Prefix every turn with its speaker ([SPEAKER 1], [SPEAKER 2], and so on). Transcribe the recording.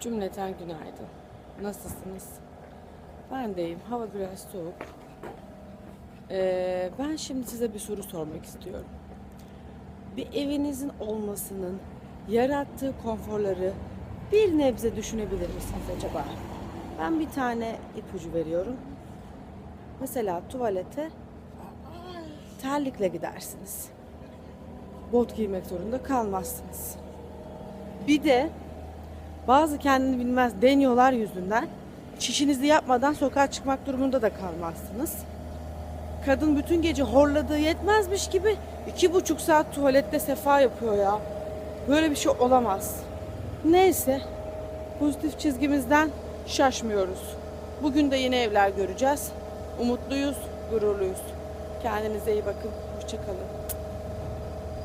[SPEAKER 1] Cümleten günaydın. Nasılsınız? Ben deyim. Hava biraz soğuk. Ee, ben şimdi size bir soru sormak istiyorum. Bir evinizin olmasının yarattığı konforları bir nebze düşünebilir misiniz acaba? Ben bir tane ipucu veriyorum. Mesela tuvalete terlikle gidersiniz. Bot giymek zorunda kalmazsınız. Bir de bazı kendini bilmez deniyorlar yüzünden çişinizi yapmadan sokağa çıkmak durumunda da kalmazsınız. Kadın bütün gece horladığı yetmezmiş gibi iki buçuk saat tuvalette sefa yapıyor ya. Böyle bir şey olamaz. Neyse pozitif çizgimizden şaşmıyoruz. Bugün de yeni evler göreceğiz. Umutluyuz, gururluyuz. Kendinize iyi bakın. Hoşçakalın.